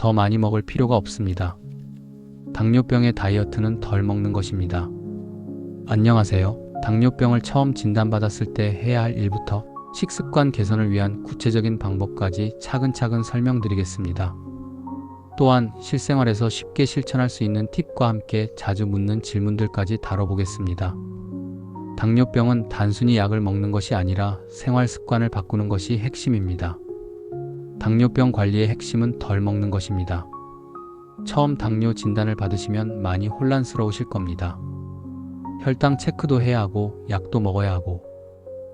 더 많이 먹을 필요가 없습니다. 당뇨병의 다이어트는 덜 먹는 것입니다. 안녕하세요. 당뇨병을 처음 진단받았을 때 해야 할 일부터 식습관 개선을 위한 구체적인 방법까지 차근차근 설명드리겠습니다. 또한 실생활에서 쉽게 실천할 수 있는 팁과 함께 자주 묻는 질문들까지 다뤄보겠습니다. 당뇨병은 단순히 약을 먹는 것이 아니라 생활 습관을 바꾸는 것이 핵심입니다. 당뇨병 관리의 핵심은 덜 먹는 것입니다. 처음 당뇨 진단을 받으시면 많이 혼란스러우실 겁니다. 혈당 체크도 해야 하고 약도 먹어야 하고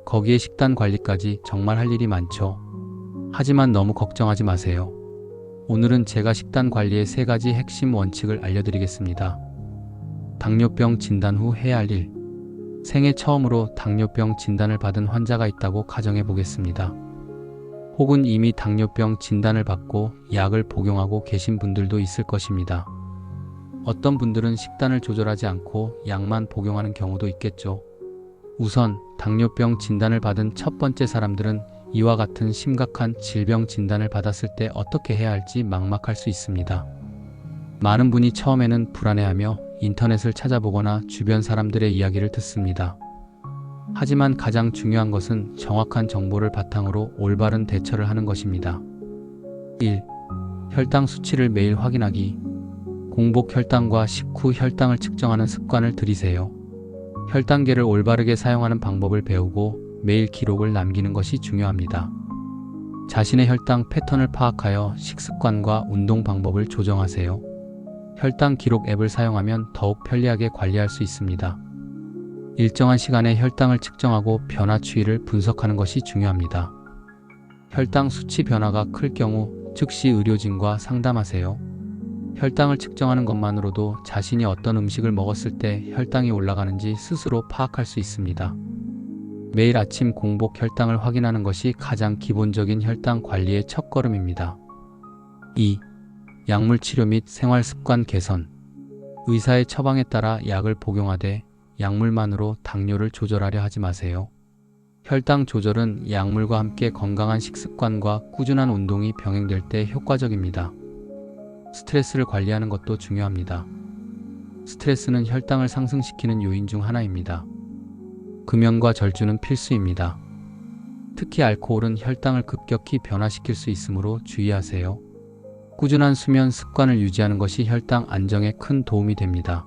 거기에 식단 관리까지 정말 할 일이 많죠. 하지만 너무 걱정하지 마세요. 오늘은 제가 식단 관리의 세 가지 핵심 원칙을 알려드리겠습니다. 당뇨병 진단 후 해야 할 일. 생애 처음으로 당뇨병 진단을 받은 환자가 있다고 가정해 보겠습니다. 혹은 이미 당뇨병 진단을 받고 약을 복용하고 계신 분들도 있을 것입니다. 어떤 분들은 식단을 조절하지 않고 약만 복용하는 경우도 있겠죠. 우선 당뇨병 진단을 받은 첫 번째 사람들은 이와 같은 심각한 질병 진단을 받았을 때 어떻게 해야 할지 막막할 수 있습니다. 많은 분이 처음에는 불안해하며 인터넷을 찾아보거나 주변 사람들의 이야기를 듣습니다. 하지만 가장 중요한 것은 정확한 정보를 바탕으로 올바른 대처를 하는 것입니다. 1. 혈당 수치를 매일 확인하기. 공복 혈당과 식후 혈당을 측정하는 습관을 들이세요. 혈당계를 올바르게 사용하는 방법을 배우고 매일 기록을 남기는 것이 중요합니다. 자신의 혈당 패턴을 파악하여 식습관과 운동 방법을 조정하세요. 혈당 기록 앱을 사용하면 더욱 편리하게 관리할 수 있습니다. 일정한 시간에 혈당을 측정하고 변화 추이를 분석하는 것이 중요합니다. 혈당 수치 변화가 클 경우 즉시 의료진과 상담하세요. 혈당을 측정하는 것만으로도 자신이 어떤 음식을 먹었을 때 혈당이 올라가는지 스스로 파악할 수 있습니다. 매일 아침 공복 혈당을 확인하는 것이 가장 기본적인 혈당 관리의 첫걸음입니다. 2. 약물 치료 및 생활 습관 개선. 의사의 처방에 따라 약을 복용하되 약물만으로 당뇨를 조절하려 하지 마세요. 혈당 조절은 약물과 함께 건강한 식습관과 꾸준한 운동이 병행될 때 효과적입니다. 스트레스를 관리하는 것도 중요합니다. 스트레스는 혈당을 상승시키는 요인 중 하나입니다. 금연과 절주는 필수입니다. 특히 알코올은 혈당을 급격히 변화시킬 수 있으므로 주의하세요. 꾸준한 수면 습관을 유지하는 것이 혈당 안정에 큰 도움이 됩니다.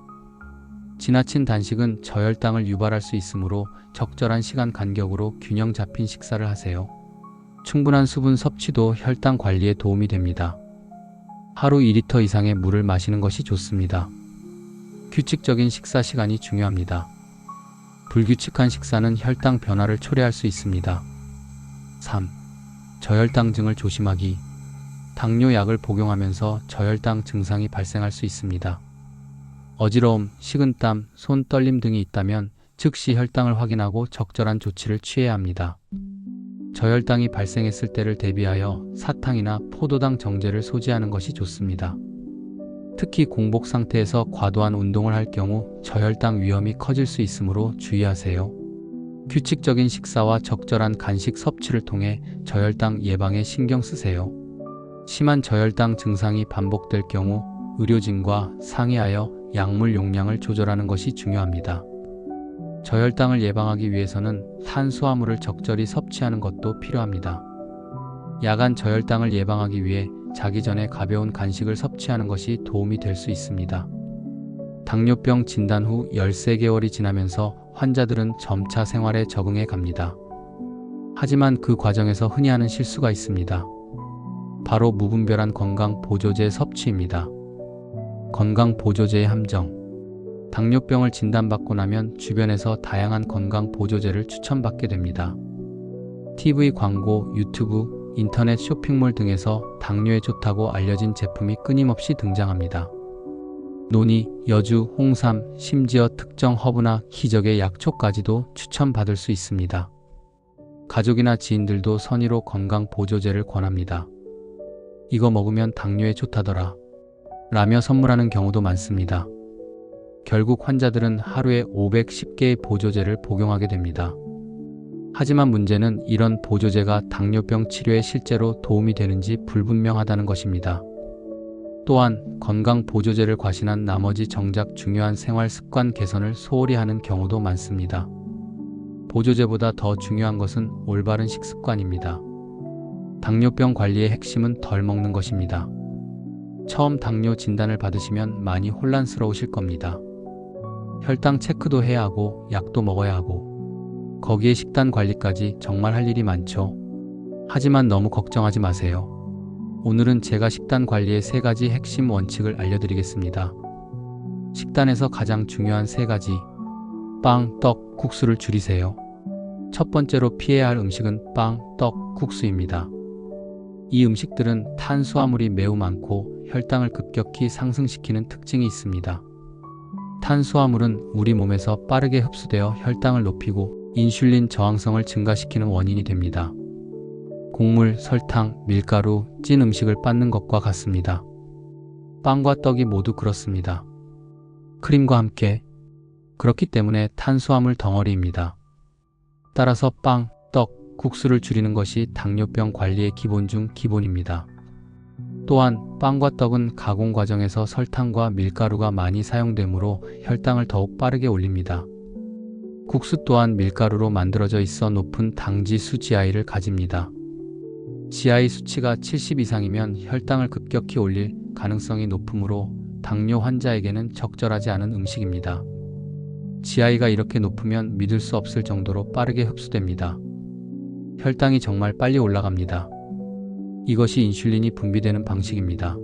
지나친 단식은 저혈당을 유발할 수 있으므로 적절한 시간 간격으로 균형 잡힌 식사를 하세요. 충분한 수분 섭취도 혈당 관리에 도움이 됩니다. 하루 2리터 이상의 물을 마시는 것이 좋습니다. 규칙적인 식사 시간이 중요합니다. 불규칙한 식사는 혈당 변화를 초래할 수 있습니다. 3. 저혈당증을 조심하기. 당뇨 약을 복용하면서 저혈당 증상이 발생할 수 있습니다. 어지러움, 식은땀, 손 떨림 등이 있다면 즉시 혈당을 확인하고 적절한 조치를 취해야 합니다. 저혈당이 발생했을 때를 대비하여 사탕이나 포도당 정제를 소지하는 것이 좋습니다. 특히 공복 상태에서 과도한 운동을 할 경우 저혈당 위험이 커질 수 있으므로 주의하세요. 규칙적인 식사와 적절한 간식 섭취를 통해 저혈당 예방에 신경 쓰세요. 심한 저혈당 증상이 반복될 경우 의료진과 상의하여 약물 용량을 조절하는 것이 중요합니다. 저혈당을 예방하기 위해서는 탄수화물을 적절히 섭취하는 것도 필요합니다. 야간 저혈당을 예방하기 위해 자기 전에 가벼운 간식을 섭취하는 것이 도움이 될 수 있습니다. 당뇨병 진단 후 13개월이 지나면서 환자들은 점차 생활에 적응해 갑니다. 하지만 그 과정에서 흔히 하는 실수가 있습니다. 바로 무분별한 건강 보조제 섭취입니다. 건강 보조제의 함정. 당뇨병을 진단받고 나면 주변에서 다양한 건강 보조제를 추천받게 됩니다. TV 광고, 유튜브, 인터넷 쇼핑몰 등에서 당뇨에 좋다고 알려진 제품이 끊임없이 등장합니다. 논이, 여주, 홍삼, 심지어 특정 허브나 기적의 약초까지도 추천받을 수 있습니다. 가족이나 지인들도 선의로 건강 보조제를 권합니다. 이거 먹으면 당뇨에 좋다더라. 라며 선물하는 경우도 많습니다. 결국 환자들은 하루에 510개의 보조제를 복용하게 됩니다. 하지만 문제는 이런 보조제가 당뇨병 치료에 실제로 도움이 되는지 불분명하다는 것입니다. 또한 건강 보조제를 과신한 나머지 정작 중요한 생활 습관 개선을 소홀히 하는 경우도 많습니다. 보조제보다 더 중요한 것은 올바른 식습관입니다. 당뇨병 관리의 핵심은 덜 먹는 것입니다. 처음 당뇨 진단을 받으시면 많이 혼란스러우실 겁니다. 혈당 체크도 해야 하고 약도 먹어야 하고 거기에 식단 관리까지 정말 할 일이 많죠. 하지만 너무 걱정하지 마세요. 오늘은 제가 식단 관리의 세 가지 핵심 원칙을 알려드리겠습니다. 식단에서 가장 중요한 세 가지. 빵, 떡, 국수를 줄이세요. 첫 번째로 피해야 할 음식은 빵, 떡, 국수입니다. 이 음식들은 탄수화물이 매우 많고 혈당을 급격히 상승시키는 특징이 있습니다. 탄수화물은 우리 몸에서 빠르게 흡수되어 혈당을 높이고 인슐린 저항성을 증가시키는 원인이 됩니다. 곡물, 설탕, 밀가루, 찐 음식을 빻는 것과 같습니다. 빵과 떡이 모두 그렇습니다. 크림과 함께 그렇기 때문에 탄수화물 덩어리입니다. 따라서 빵, 떡, 국수를 줄이는 것이 당뇨병 관리의 기본 중 기본입니다. 또한 빵과 떡은 가공 과정에서 설탕과 밀가루가 많이 사용되므로 혈당을 더욱 빠르게 올립니다. 국수 또한 밀가루로 만들어져 있어 높은 당지 수 GI를 가집니다. GI 수치가 70 이상이면 혈당을 급격히 올릴 가능성이 높으므로 당뇨 환자에게는 적절하지 않은 음식입니다. GI가 이렇게 높으면 믿을 수 없을 정도로 빠르게 흡수됩니다. 혈당이 정말 빨리 올라갑니다. 이것이 인슐린이 분비되는 방식입니다.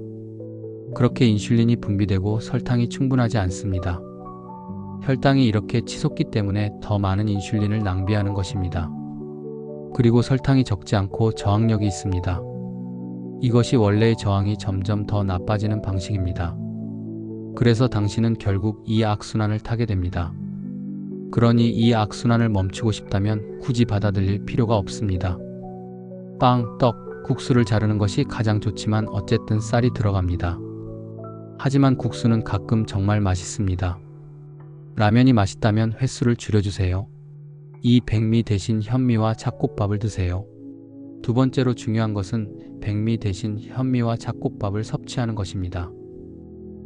그렇게 인슐린이 분비되고 설탕이 충분하지 않습니다. 혈당이 이렇게 치솟기 때문에 더 많은 인슐린을 낭비하는 것입니다. 그리고 설탕이 적지 않고 저항력이 있습니다. 이것이 원래의 저항이 점점 더 나빠지는 방식입니다. 그래서 당신은 결국 이 악순환을 타게 됩니다. 그러니 이 악순환을 멈추고 싶다면 굳이 받아들일 필요가 없습니다. 빵, 떡, 국수를 자르는 것이 가장 좋지만 어쨌든 쌀이 들어갑니다. 하지만 국수는 가끔 정말 맛있습니다. 라면이 맛있다면 횟수를 줄여주세요. 이 백미 대신 현미와 잡곡밥을 드세요. 두 번째로 중요한 것은 백미 대신 현미와 잡곡밥을 섭취하는 것입니다.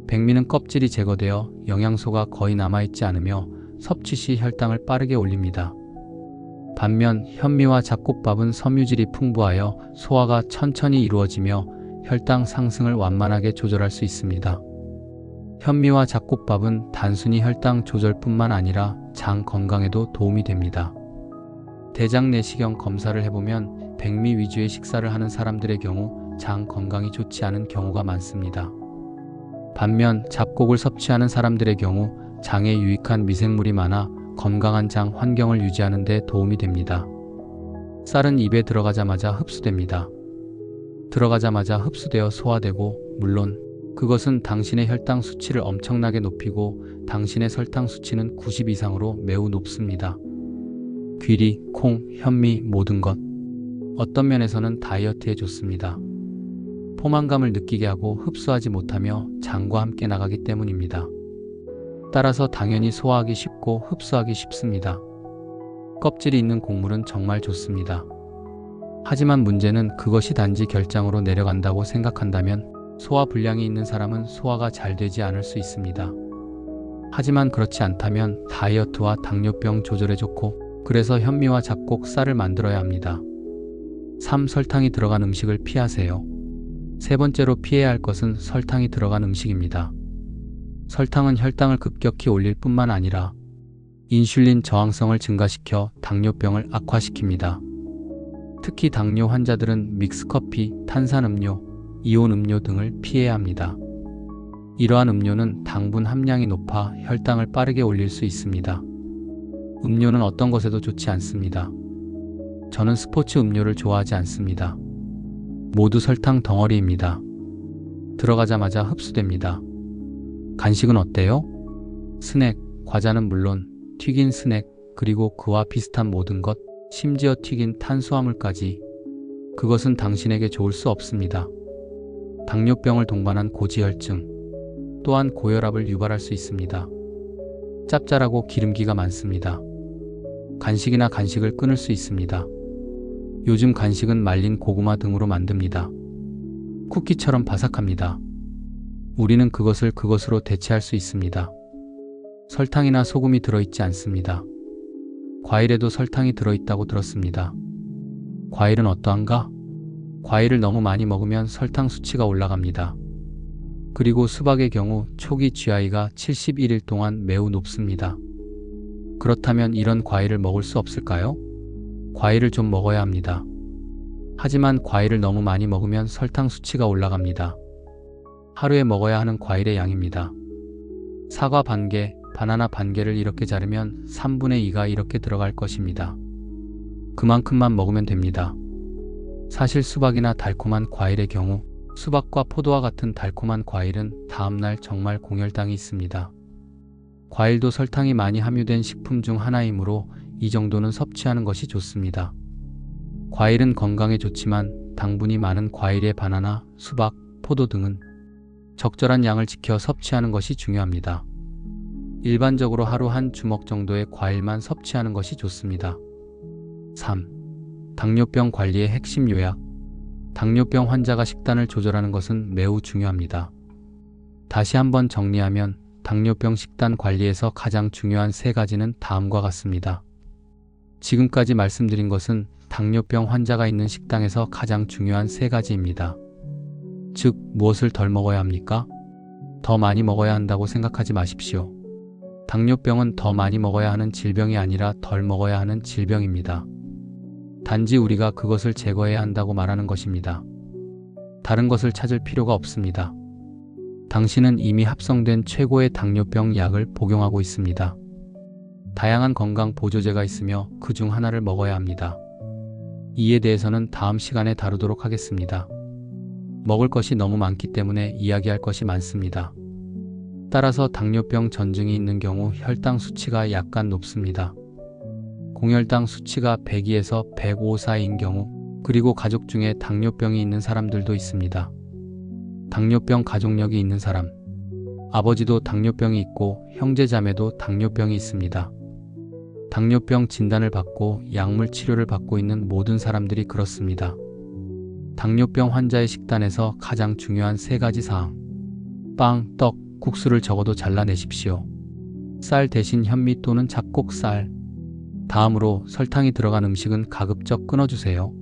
백미는 껍질이 제거되어 영양소가 거의 남아있지 않으며 섭취 시 혈당을 빠르게 올립니다. 반면 현미와 잡곡밥은 섬유질이 풍부하여 소화가 천천히 이루어지며 혈당 상승을 완만하게 조절할 수 있습니다. 현미와 잡곡밥은 단순히 혈당 조절뿐만 아니라 장 건강에도 도움이 됩니다. 대장 내시경 검사를 해보면 백미 위주의 식사를 하는 사람들의 경우 장 건강이 좋지 않은 경우가 많습니다. 반면 잡곡을 섭취하는 사람들의 경우 장에 유익한 미생물이 많아 건강한 장 환경을 유지하는 데 도움이 됩니다. 쌀은 입에 들어가자마자 흡수됩니다. 들어가자마자 흡수되어 소화되고 물론 그것은 당신의 혈당 수치를 엄청나게 높이고 당신의 설탕 수치는 90 이상으로 매우 높습니다. 귀리, 콩, 현미 모든 것. 어떤 면에서는 다이어트에 좋습니다. 포만감을 느끼게 하고 흡수하지 못하며 장과 함께 나가기 때문입니다. 따라서 당연히 소화하기 쉽고 흡수하기 쉽습니다. 껍질이 있는 곡물은 정말 좋습니다. 하지만 문제는 그것이 단지 결장으로 내려간다고 생각한다면 소화 불량이 있는 사람은 소화가 잘 되지 않을 수 있습니다. 하지만 그렇지 않다면 다이어트와 당뇨병 조절에 좋고 그래서 현미와 잡곡 쌀을 만들어야 합니다. 3. 설탕이 들어간 음식을 피하세요. 세 번째로 피해야 할 것은 설탕이 들어간 음식입니다. 설탕은 혈당을 급격히 올릴 뿐만 아니라 인슐린 저항성을 증가시켜 당뇨병을 악화시킵니다. 특히 당뇨 환자들은 믹스커피, 탄산음료, 이온 음료 등을 피해야 합니다. 이러한 음료는 당분 함량이 높아 혈당을 빠르게 올릴 수 있습니다. 음료는 어떤 것에도 좋지 않습니다. 저는 스포츠 음료를 좋아하지 않습니다. 모두 설탕 덩어리입니다. 들어가자마자 흡수됩니다. 간식은 어때요? 스낵, 과자는 물론 튀긴 스낵, 그리고 그와 비슷한 모든 것, 심지어 튀긴 탄수화물까지 그것은 당신에게 좋을 수 없습니다. 당뇨병을 동반한 고지혈증, 또한 고혈압을 유발할 수 있습니다. 짭짤하고 기름기가 많습니다. 간식이나 간식을 끊을 수 있습니다. 요즘 간식은 말린 고구마 등으로 만듭니다. 쿠키처럼 바삭합니다. 우리는 그것을 그것으로 대체할 수 있습니다. 설탕이나 소금이 들어있지 않습니다. 과일에도 설탕이 들어있다고 들었습니다. 과일은 어떠한가? 과일을 너무 많이 먹으면 설탕 수치가 올라갑니다. 그리고 수박의 경우 초기 GI가 71일 동안 매우 높습니다. 그렇다면 이런 과일을 먹을 수 없을까요? 과일을 좀 먹어야 합니다. 하지만 과일을 너무 많이 먹으면 설탕 수치가 올라갑니다. 하루에 먹어야 하는 과일의 양입니다. 사과 반 개, 바나나 반 개를 이렇게 자르면 3분의 2가 이렇게 들어갈 것입니다. 그만큼만 먹으면 됩니다. 사실 수박이나 달콤한 과일의 경우 수박과 포도와 같은 달콤한 과일은 다음날 정말 공혈당이 있습니다. 과일도 설탕이 많이 함유된 식품 중 하나이므로 이 정도는 섭취하는 것이 좋습니다. 과일은 건강에 좋지만 당분이 많은 과일의 바나나, 수박, 포도 등은 적절한 양을 지켜 섭취하는 것이 중요합니다. 일반적으로 하루 한 주먹 정도의 과일만 섭취하는 것이 좋습니다. 3. 당뇨병 관리의 핵심 요약. 당뇨병 환자가 식단을 조절하는 것은 매우 중요합니다. 다시 한번 정리하면 당뇨병 식단 관리에서 가장 중요한 세 가지는 다음과 같습니다. 지금까지 말씀드린 것은 당뇨병 환자가 있는 식당에서 가장 중요한 세 가지입니다. 즉, 무엇을 덜 먹어야 합니까? 더 많이 먹어야 한다고 생각하지 마십시오. 당뇨병은 더 많이 먹어야 하는 질병이 아니라 덜 먹어야 하는 질병입니다. 단지 우리가 그것을 제거해야 한다고 말하는 것입니다. 다른 것을 찾을 필요가 없습니다. 당신은 이미 합성된 최고의 당뇨병 약을 복용하고 있습니다. 다양한 건강 보조제가 있으며 그 중 하나를 먹어야 합니다. 이에 대해서는 다음 시간에 다루도록 하겠습니다. 먹을 것이 너무 많기 때문에 이야기할 것이 많습니다. 따라서 당뇨병 전증이 있는 경우 혈당 수치가 약간 높습니다. 공혈당 수치가 102에서 105 사이인 경우, 그리고 가족 중에 당뇨병이 있는 사람들도 있습니다. 당뇨병 가족력이 있는 사람, 아버지도 당뇨병이 있고 형제 자매도 당뇨병이 있습니다. 당뇨병 진단을 받고 약물 치료를 받고 있는 모든 사람들이 그렇습니다. 당뇨병 환자의 식단에서 가장 중요한 세 가지 사항. 빵, 떡, 국수를 적어도 잘라내십시오. 쌀 대신 현미 또는 잡곡쌀. 다음으로 설탕이 들어간 음식은 가급적 끊어주세요.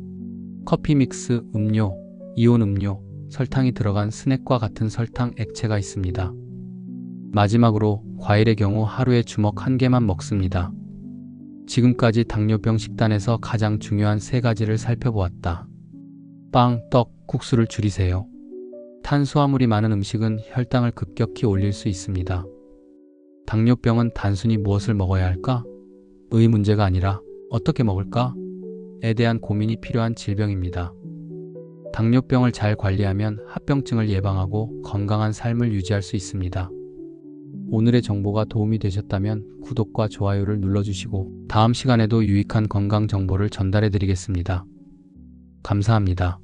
커피 믹스, 음료, 이온 음료, 설탕이 들어간 스낵과 같은 설탕 액체가 있습니다. 마지막으로 과일의 경우 하루에 주먹 한 개만 먹습니다. 지금까지 당뇨병 식단에서 가장 중요한 세 가지를 살펴보았다. 빵, 떡, 국수를 줄이세요. 탄수화물이 많은 음식은 혈당을 급격히 올릴 수 있습니다. 당뇨병은 단순히 무엇을 먹어야 할까? 의 문제가 아니라 어떻게 먹을까? 에 대한 고민이 필요한 질병입니다. 당뇨병을 잘 관리하면 합병증을 예방하고 건강한 삶을 유지할 수 있습니다. 오늘의 정보가 도움이 되셨다면 구독과 좋아요를 눌러주시고 다음 시간에도 유익한 건강 정보를 전달해 드리겠습니다. 감사합니다.